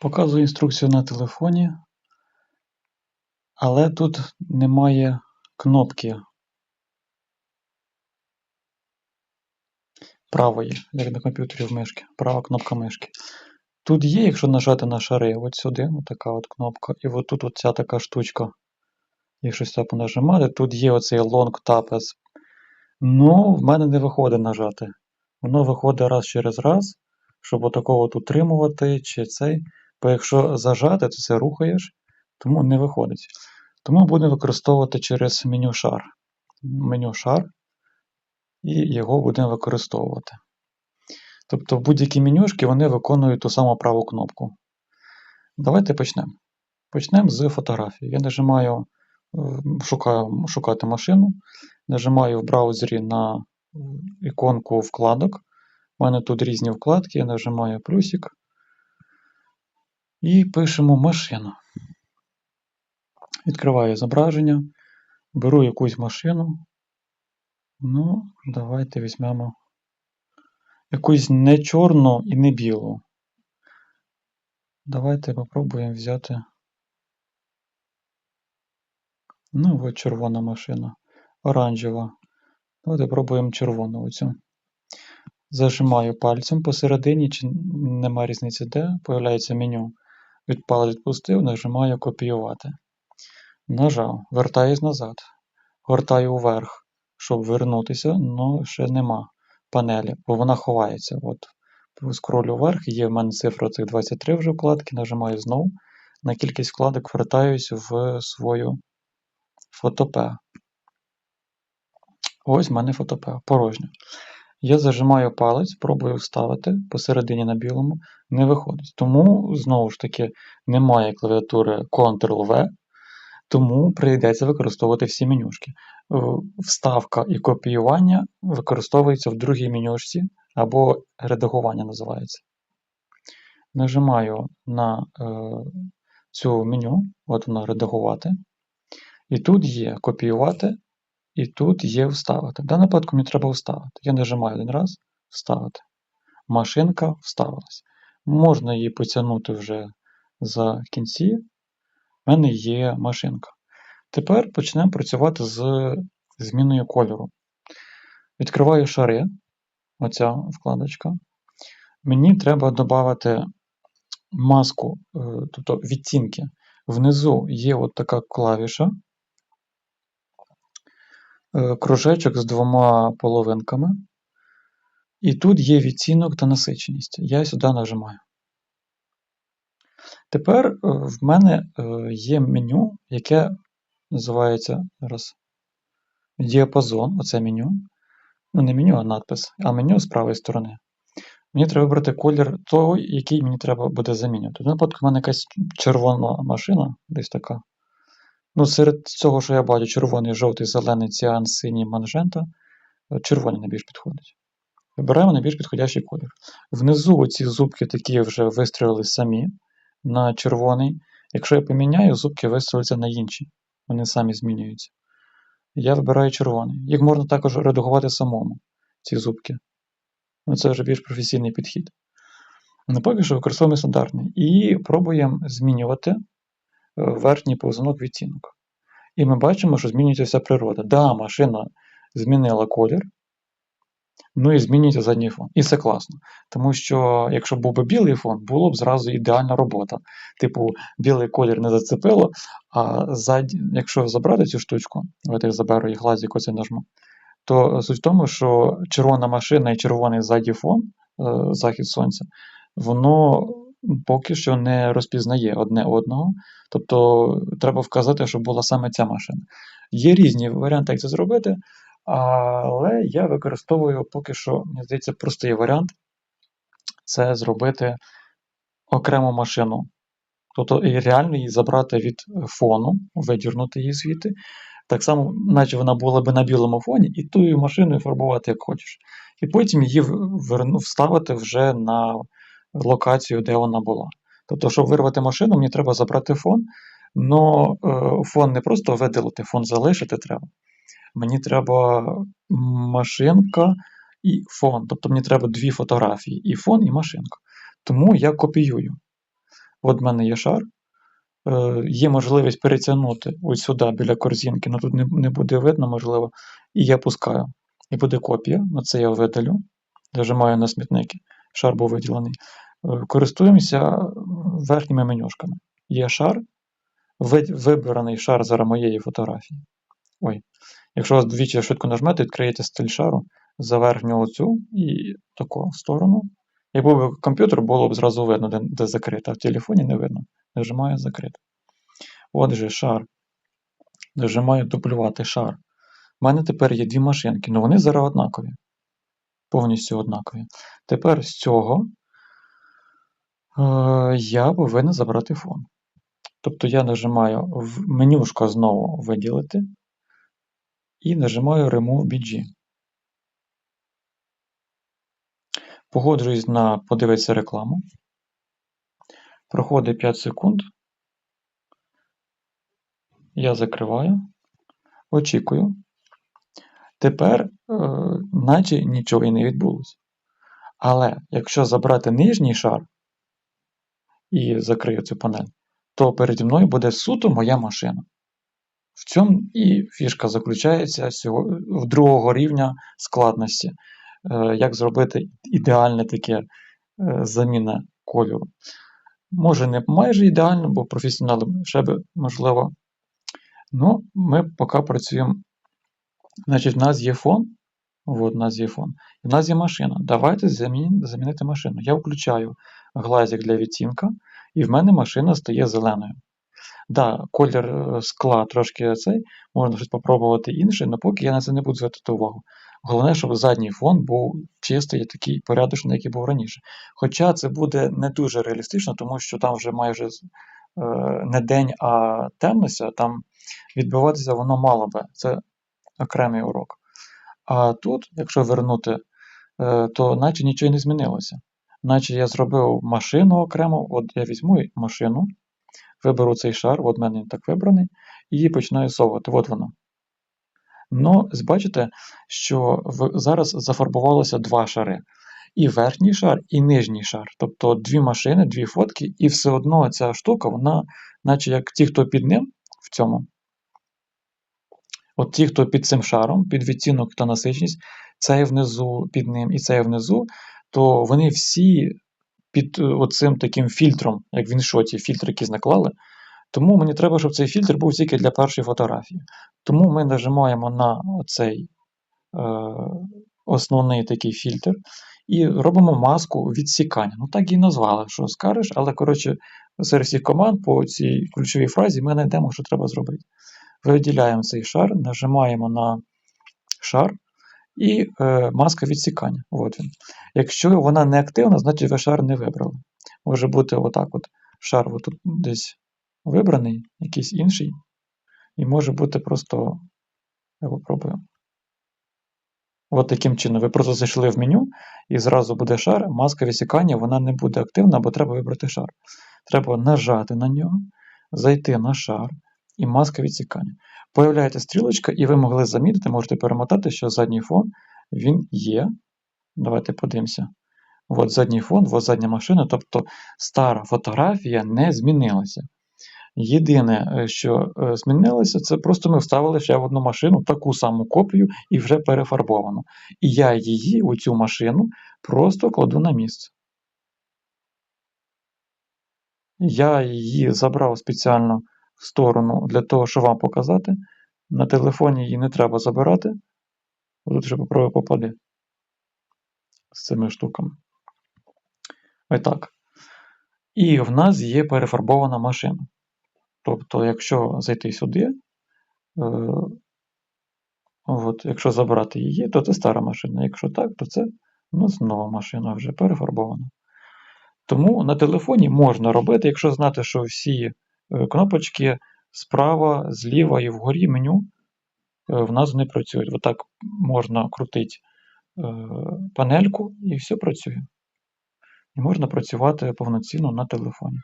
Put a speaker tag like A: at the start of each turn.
A: Показую інструкцію на телефоні, але тут немає кнопки правої, як на комп'ютері в мишки, права кнопка мишки. Тут є, якщо нажати на шари, от сюди, от така от кнопка, і от тут оця така штучка. Якщо сюди понажимати, тут є оцей Long Tab as. Ну, в мене не виходить нажати. Воно виходить раз через раз, щоб отакого от утримувати, чи цей. Бо якщо зажати, то це рухаєш, тому не виходить. Тому будемо використовувати через меню шар. Меню шар, і його будемо використовувати. Тобто будь-які менюшки вони виконують ту саму праву кнопку. Давайте почнемо. Почнемо з фотографії. Я нажимаю шукаю, шукати машину, нажимаю в браузері на іконку вкладок. У мене тут різні вкладки, я нажимаю плюсик і пишемо машина. Відкриваю зображення, беру якусь машину. Ну, давайте візьмемо якусь не чорну і не білу. Давайте попробуємо взяти. Ну, от червона машина. Оранжева. Давайте пробуємо червону оцю. Зажимаю пальцем посередині, чи нема різниці де, появляється меню. Відпалець відпустив, нажимаю копіювати. Нажав, вертаюсь назад. Гортаю вверх, щоб вернутися, але ще нема панелі, бо вона ховається. От. Скролю вверх, є в мене цифра цих 23 вже вкладки, нажимаю знову. На кількість вкладок вертаюсь в свою фотопе. Ось в мене фотопе, порожньо. Я зажимаю палець, пробую вставити посередині на білому, не виходить. Тому, знову ж таки, немає клавіатури Ctrl-V, тому прийдеться використовувати всі менюшки. Вставка і копіювання використовуються в другій менюшці або редагування називається. Нажимаю на е, цю меню, от воно редагувати. І тут є копіювати, і тут є вставити. В даному випадку мені треба вставити. Я нажимаю один раз вставити. Машинка вставилась. Можна її потягнути вже за кінці. У мене є машинка. Тепер почнемо працювати з зміною кольору. Відкриваю шари, оця вкладочка. Мені треба додати маску, е, тобто відтінки. Внизу є от така клавіша. Е, кружечок з двома половинками. І тут є відтінок та насиченість. Я сюди нажимаю. Тепер е, в мене е, є меню, яке називається зараз діапазон, оце меню. Ну, не меню, а надпис, а меню з правої сторони. Мені треба вибрати колір того, який мені треба буде замінювати. В в мене якась червона машина, десь така. Ну, серед цього, що я бачу, червоний, жовтий, зелений, ціан, синій, манжента, е, червоний найбільш підходить. Вибираємо найбільш підходящий колір. Внизу оці зубки такі вже вистрілили самі на червоний. Якщо я поміняю, зубки вистрілюються на інші. Вони самі змінюються. Я вибираю червоний. Їх можна також редагувати самому, ці зубки. Ну, Це вже більш професійний підхід. Але поки що використовуємо стандартний. І пробуємо змінювати верхній повзунок відтінок. І ми бачимо, що змінюється вся природа. Да, машина змінила колір, ну і змінюється задній фон. І це класно. Тому що, якщо був би білий фон, було б зразу ідеальна робота. Типу, білий колір не зацепило, а зад... якщо забрати цю штучку, от я заберу їх глазик оце нажму, то суть в тому, що червона машина і червоний ззаді фон, е, захід сонця, воно поки що не розпізнає одне одного. Тобто треба вказати, що була саме ця машина. Є різні варіанти, як це зробити, але я використовую поки що, мені здається, простий варіант це зробити окрему машину. Тобто і реально її забрати від фону, видірнути її звідти. Так само, наче вона була би на білому фоні, і ту машиною фарбувати, як хочеш. І потім її вставити вже на локацію, де вона була. Тобто, щоб вирвати машину, мені треба забрати фон, але фон не просто видалити, фон залишити треба. Мені треба машинка і фон. Тобто мені треба дві фотографії: і фон, і машинка. Тому я копіюю. От в мене є шар. Е, Є можливість перетягнути ось сюди біля корзинки, ну тут не, не буде видно, можливо. І я пускаю. І буде копія. Ну це я видалю. Нажимаю на смітники. Шар був виділений. Е, Користуємося верхніми менюшками. Є шар, вибраний шар зараз моєї фотографії. Ой. Якщо вас двічі швидко нажмете, відкриєте стиль шару за верхню оцю і таку сторону. Якби був комп'ютер, було б зразу видно, де, де закрито, а в телефоні не видно. Нажимаю закрито. Отже, шар. Нажимаю дублювати шар. У мене тепер є дві машинки, але вони зараз однакові. Повністю однакові. Тепер з цього е, я повинен забрати фон. Тобто я нажимаю в менюшко знову виділити і нажимаю Remove BG. Погоджуюсь на подивитися рекламу. Проходить 5 секунд. Я закриваю. Очікую. Тепер, е, наче нічого і не відбулося. Але якщо забрати нижній шар і закрию цю панель, то переді мною буде суто моя машина. В цьому і фішка заключається в другого рівня складності. Е, Як зробити ідеальне таке е, заміна кольору. Може, не майже ідеально, бо професіонали ще би можливо. Ну, ми поки працюємо. Значить, в нас є фон. От, у нас є фон. І в нас є машина. Давайте замін, замінити машину. Я включаю глазик для відтінка, і в мене машина стає зеленою. Да, колір е, скла трошки цей, можна щось попробувати інше, але поки я на це не буду звертати увагу. Головне, щоб задній фон був чистий, такий порядочний, який був раніше. Хоча це буде не дуже реалістично, тому що там вже майже е, не день, а темнося, там відбиватися воно мало би. Це окремий урок. А тут, якщо вернути, е, то наче нічого не змінилося. Наче я зробив машину окремо, от я візьму машину, виберу цей шар, от мене він так вибраний, і починаю совувати. От воно. Ну, бачите, що зараз зафарбувалося два шари. І верхній шар, і нижній шар. Тобто дві машини, дві фотки, і все одно ця штука, вона, наче як ті, хто під ним в цьому. От ті, хто під цим шаром, під відтінок та насичність, цей внизу під ним і цей внизу, то вони всі під е, оцим таким фільтром, як в іншоті, фільтр, який наклали. Тому мені треба, щоб цей фільтр був тільки для першої фотографії. Тому ми нажимаємо на цей е, основний такий фільтр і робимо маску відсікання. Ну так і назвали, що скажеш, але коротше, серед всіх команд по цій ключовій фразі ми знайдемо, що треба зробити. Виділяємо цей шар, нажимаємо на шар і е, маска відсікання. От він. Якщо вона не активна, значить ви шар не вибрали. Може бути отак от шар отут десь вибраний, якийсь інший. І може бути просто. Я попробую. От таким чином. Ви просто зайшли в меню, і зразу буде шар, маска відсікання, вона не буде активна, бо треба вибрати шар. Треба нажати на нього, зайти на шар і маска відсікання. Появляється стрілочка, і ви могли замітити, можете перемотати, що задній фон він є. Давайте подивимося. От задній фон, от задня машина, тобто стара фотографія не змінилася. Єдине, е, що е, змінилося, це просто ми вставили ще в одну машину таку саму копію і вже перефарбовану. І я її, у цю машину, просто кладу на місце. Я її забрав спеціально сторону для того, щоб вам показати. На телефоні її не треба забирати. Тут вже попробую попади з цими штуками. Ось так. І в нас є перефарбована машина. Тобто, якщо зайти сюди, е, от, якщо забрати її, то це стара машина. Якщо так, то це у нас нова машина вже перефарбована. Тому на телефоні можна робити, якщо знати, що всі кнопочки справа, зліва і вгорі меню е, в нас не працюють. Отак можна крутити е, панельку і все працює. І можна працювати повноцінно на телефоні.